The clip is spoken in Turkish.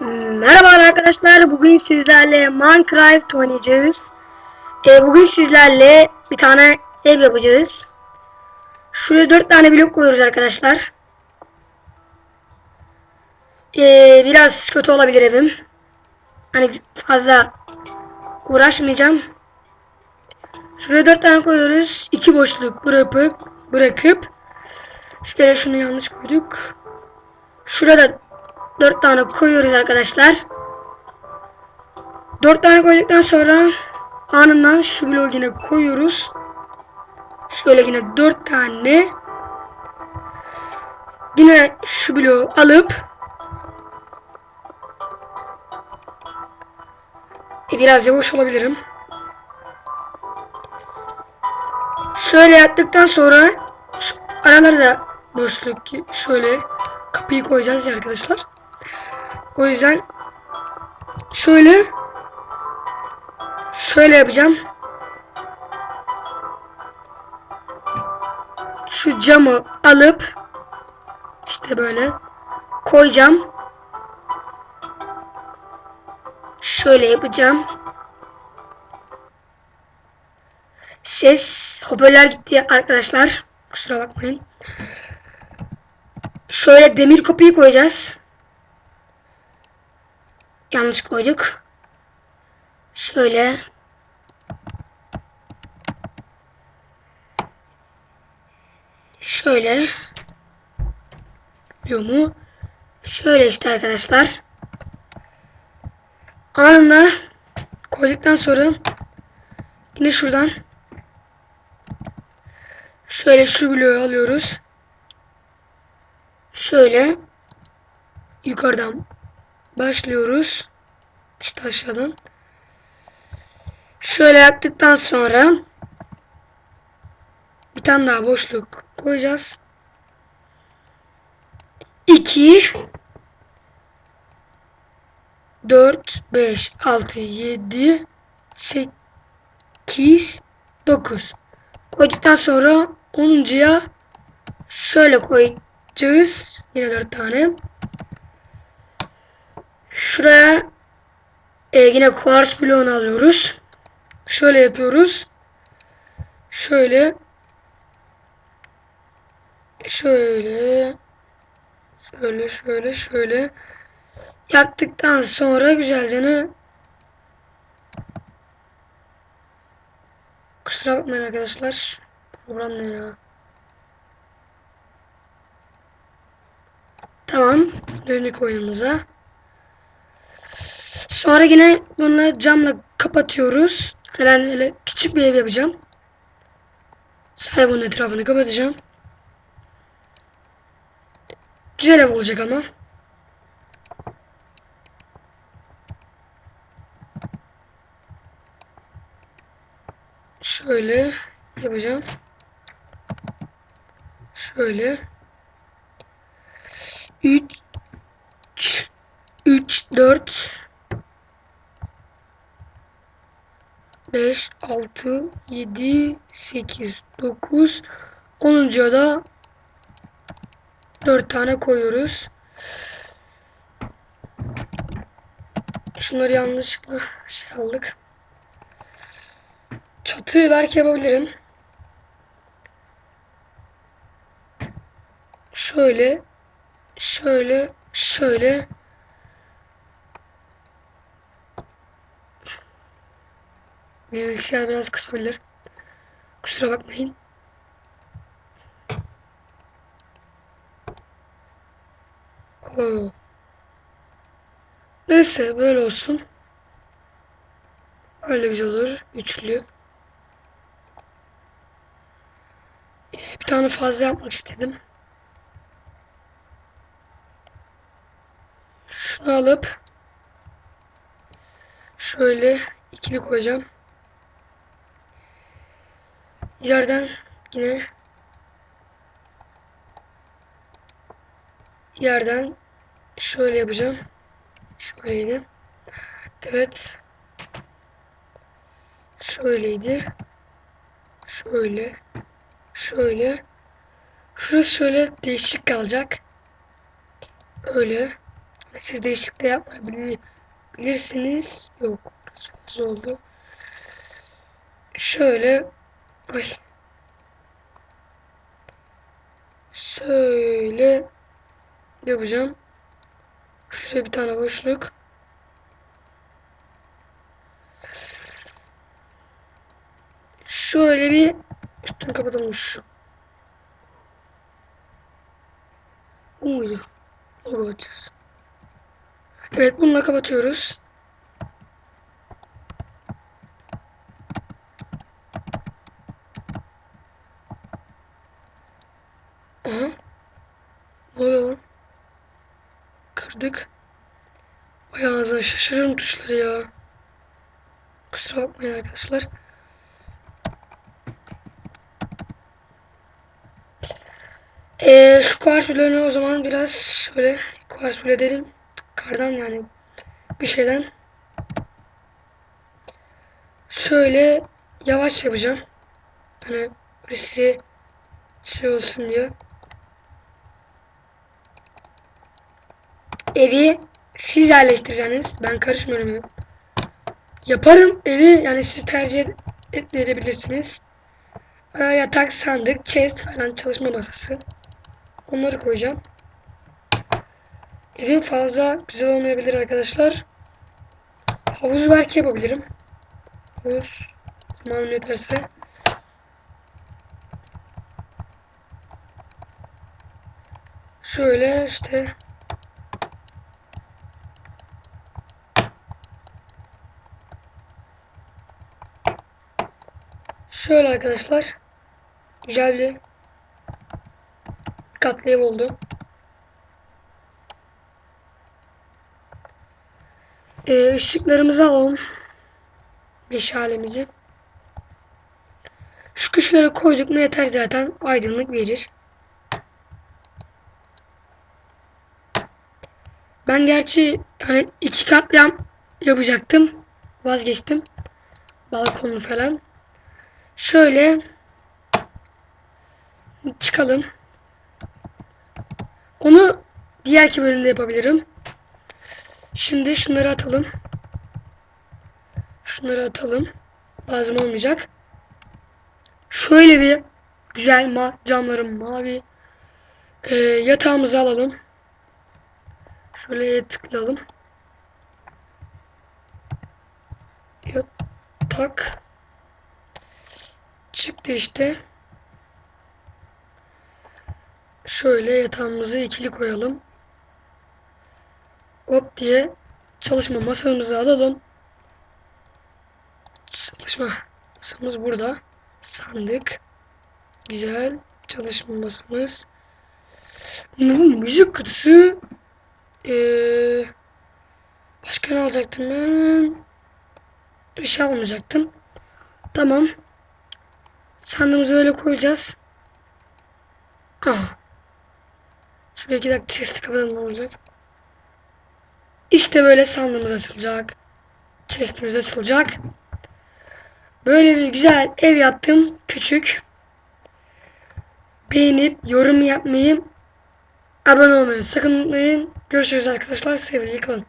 Merhaba arkadaşlar. Bugün sizlerle Minecraft oynayacağız. Ee, bugün sizlerle bir tane ev yapacağız. Şuraya dört tane blok koyuyoruz arkadaşlar. Ee, biraz kötü olabilir evim. Hani fazla uğraşmayacağım. Şuraya dört tane koyuyoruz. İki boşluk bırakıp bırakıp şöyle şunu yanlış koyduk. Şurada 4 tane koyuyoruz arkadaşlar. 4 tane koyduktan sonra anından şu bloğu yine koyuyoruz. Şöyle yine 4 tane yine şu bloğu alıp biraz yavaş olabilirim. Şöyle yaptıktan sonra şu aralara da boşluk şöyle kapıyı koyacağız ya arkadaşlar. O yüzden şöyle şöyle yapacağım. Şu camı alıp işte böyle koyacağım. Şöyle yapacağım. Ses hoparlör gitti arkadaşlar. Kusura bakmayın. Şöyle demir kapıyı koyacağız. Yanlış koyduk. Şöyle. Şöyle. Biliyor mu? Şöyle işte arkadaşlar. Anında koyduktan sonra yine şuradan şöyle şu bloğu alıyoruz. Şöyle yukarıdan başlıyoruz. İşte aşağıdan. Şöyle yaptıktan sonra bir tane daha boşluk koyacağız. 2 4 5 6 7 8 9 koyduktan sonra 10'uncuya şöyle koyacağız. Yine 4 tane. Şuraya e, yine kuars bloğunu alıyoruz. Şöyle yapıyoruz. Şöyle. Şöyle. Şöyle şöyle şöyle. Yaptıktan sonra güzelce kusura bakmayın arkadaşlar. Program ne ya? Tamam. Döndük oyunumuza Sonra yine bunu camla kapatıyoruz. Hani ben öyle küçük bir ev yapacağım. Sadece bunun etrafını kapatacağım. Güzel ev olacak ama. Şöyle yapacağım. Şöyle. 3 3 4 5, 6, 7, 8, 9, 10'uncuya da 4 tane koyuyoruz. Şunları yanlışlıkla şey aldık. Çatı belki yapabilirim. Şöyle, şöyle, şöyle. Bilgisayar biraz kısabilir. Kusura bakmayın. Oo. Neyse böyle olsun. Öyle güzel olur. Üçlü. Bir tane fazla yapmak istedim. Şunu alıp şöyle ikili koyacağım. Yerden yine yerden şöyle yapacağım. Şöyleydi. Evet. Şöyleydi. Şöyle. Şöyle. Şurası şöyle değişik kalacak. Öyle. Siz değişiklik yapabilirsiniz. Yok. biraz Fazla oldu. Şöyle. Ay. Şöyle yapacağım. Şuraya bir tane boşluk. Şöyle bir üstünü kapatalım şu. Bu muydu? Onu kapatacağız. Evet bununla kapatıyoruz. Aha. Ne oluyor? Kırdık. Ayağınıza şaşırırım tuşları ya. Kusura bakmayın arkadaşlar. Ee, şu kars bloğunu o zaman biraz şöyle bloğu dedim. Kardan yani bir şeyden. Şöyle yavaş yapacağım. Hani birisi şey olsun diye. Evi siz yerleştireceksiniz. Ben karışmıyorum. Yaparım evi yani siz tercih etmeyebilirsiniz. Ee, yatak, sandık, chest falan çalışma masası. Onları koyacağım. Evim fazla güzel olmayabilir arkadaşlar. Havuz belki yapabilirim. Havuz zamanım yeterse. Şöyle işte Şöyle arkadaşlar. Güzel bir katlı ev oldu. Ee, ışıklarımızı alalım. Meşalemizi. Şu köşelere koyduk mu yeter zaten. Aydınlık verir. Ben gerçi hani iki katlı yapacaktım. Vazgeçtim. Balkonu falan. Şöyle çıkalım. Onu diğerki bölümde yapabilirim. Şimdi şunları atalım. Şunları atalım. Lazım olmayacak. Şöyle bir güzel ma camlarım mavi. Ee, yatağımızı alalım. Şöyle tıklayalım. Yatak. Çıktı işte. Şöyle yatağımızı ikili koyalım. Hop diye çalışma masamızı alalım. Çalışma masamız burada. Sandık. Güzel. Çalışma masamız. Bu müzik kutusu. Ee, başka ne alacaktım ben? Bir şey almayacaktım. Tamam. Sandığımızı böyle koyacağız. Ah. Şuraya iki dakika chest'i kapatalım olacak. İşte böyle sandığımız açılacak. Chest'imiz açılacak. Böyle bir güzel ev yaptım. Küçük. Beğenip yorum yapmayı, abone olmayı sakın unutmayın. Görüşürüz arkadaşlar. Sevgiyle kalın.